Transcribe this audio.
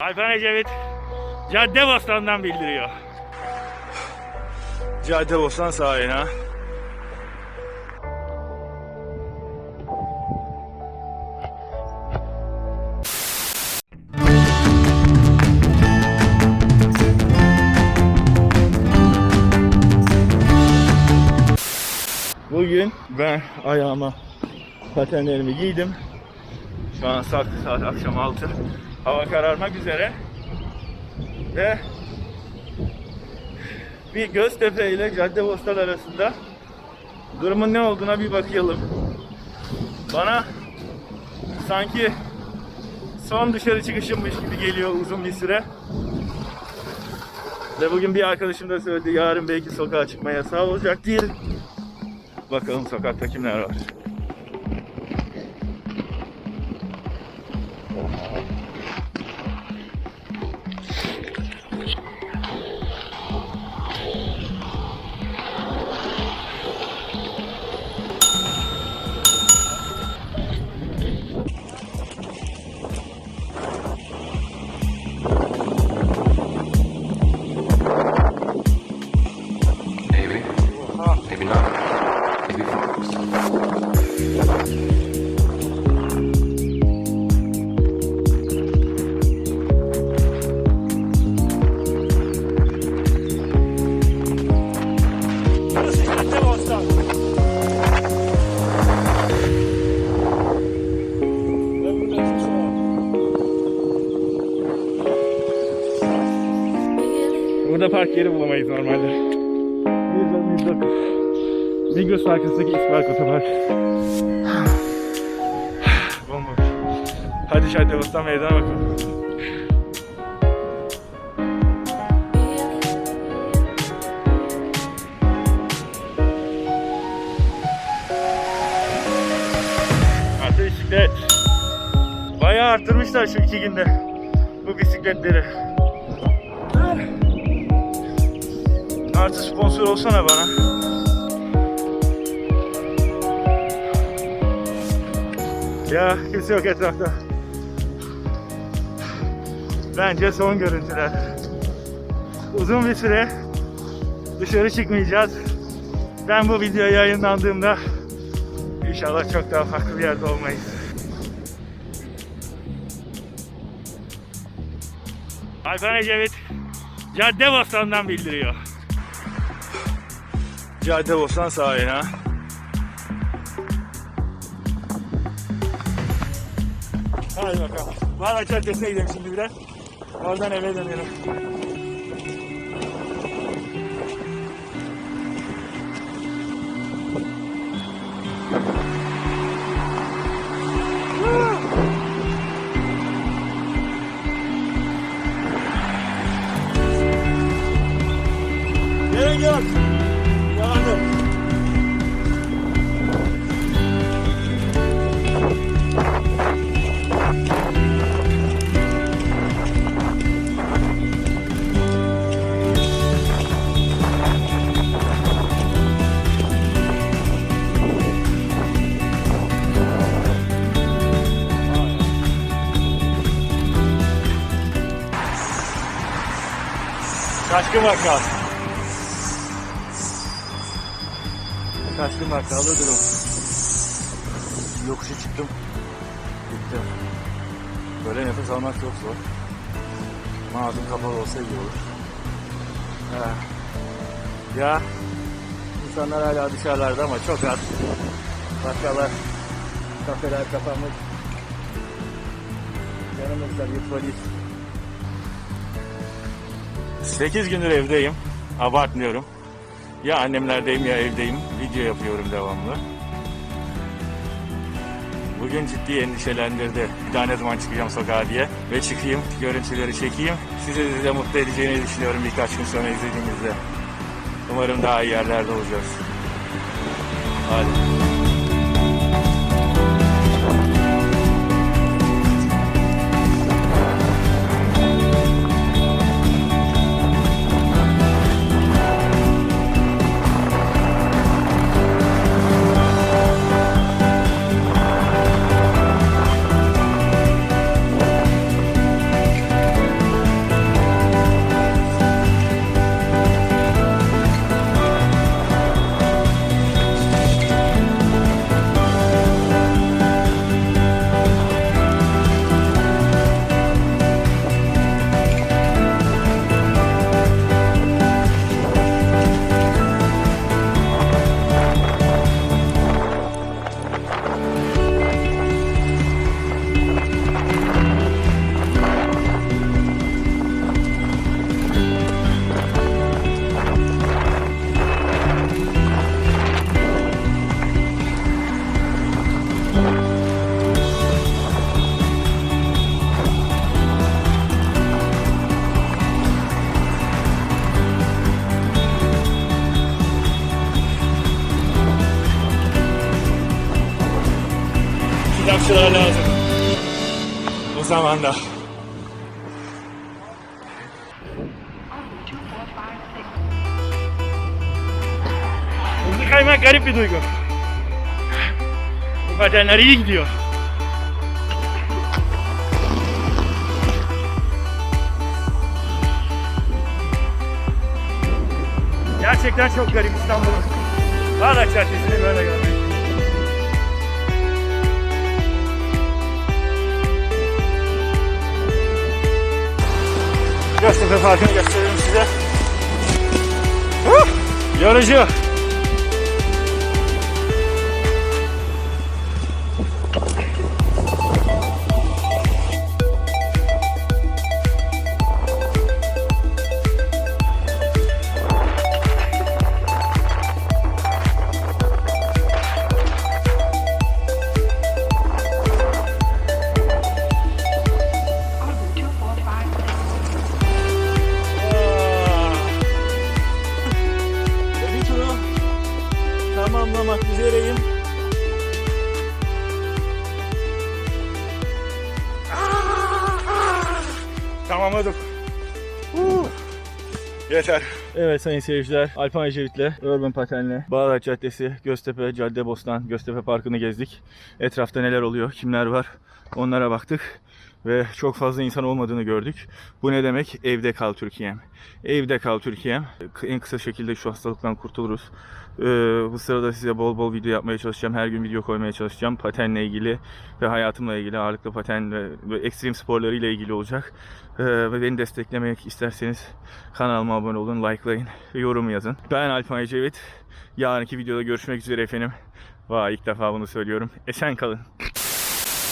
Alpan Ecevit Cadde Bostan'dan bildiriyor. Cadde Bostan sahine. Bugün ben ayağıma patenlerimi giydim. Şu an saat, saat akşam 6. Hava kararmak üzere. Ve bir Göztepe ile Caddebostan arasında durumun ne olduğuna bir bakalım. Bana sanki son dışarı çıkışımmış gibi geliyor uzun bir süre. Ve bugün bir arkadaşım da söyledi yarın belki sokağa çıkma yasağı olacak değil. Bakalım sokakta kimler var. Burada park yeri bulamayız normalde. Migros, Migros. Migros arkasındaki İspark Otopark. Bomboş. Hadi Caddebostan meydana bakalım. Artı bisiklet. Bayağı arttırmışlar şu iki günde bu bisikletleri. Artı sponsor olsana bana. Ya kimse yok etrafta. Bence son görüntüler. Uzun bir süre dışarı çıkmayacağız. Ben bu video yayınlandığımda İnşallah çok daha farklı bir yerde olmayız. Alpan Ecevit Caddebostan'dan bildiriyor. Caddebostan sahine. Hadi bakalım. Valla Caddesi'ne gidelim şimdi biraz. Oradan eve dönelim. Gerek yok. Şaşkın bakkal. Şaşkın bakkalda durum. Yokuşa çıktım. Gittim. Böyle nefes almak çok zor. Ama ağzım kapalı olsa iyi olur. Ha. Ya insanlar hala dışarılarda ama çok az. Bakkallar, kafeler kapanmış. Yanımızda bir polis 8 gündür evdeyim. Abartmıyorum. Ya annemlerdeyim ya evdeyim. Video yapıyorum devamlı. Bugün ciddi endişelendirdi. Bir daha ne zaman çıkacağım sokağa diye. Ve çıkayım, görüntüleri çekeyim. Sizi de mutlu edeceğini düşünüyorum birkaç gün sonra izlediğimizde. Umarım daha iyi yerlerde olacağız. Hadi. Anda. Hızlı kaymak garip bir duygu. Bu patenler iyi gidiyor. Gerçekten çok garip İstanbul'un. Bağdat Caddesi'ni böyle görmek. Göztepe Parkı'nı gösterelim size. Huh! Yorucu. Tamamladık. Uh. Yeter. Evet sayın seyirciler, Alpan Ecevit'le, Urban Paten'le, Bağdat Caddesi, Göztepe, Caddebostan, Göztepe Parkı'nı gezdik. Etrafta neler oluyor, kimler var onlara baktık. Ve çok fazla insan olmadığını gördük. Bu ne demek? Evde kal Türkiye'm. Evde kal Türkiye'm. En kısa şekilde şu hastalıktan kurtuluruz. Ee, bu sırada size bol bol video yapmaya çalışacağım. Her gün video koymaya çalışacağım. Patenle ilgili ve hayatımla ilgili ağırlıklı paten ve, ve ekstrem sporlarıyla ilgili olacak. Ee, ve beni desteklemek isterseniz kanalıma abone olun, likelayın yorum yazın. Ben Alpan Ecevit. Yarınki videoda görüşmek üzere efendim. Vay ilk defa bunu söylüyorum. Esen kalın.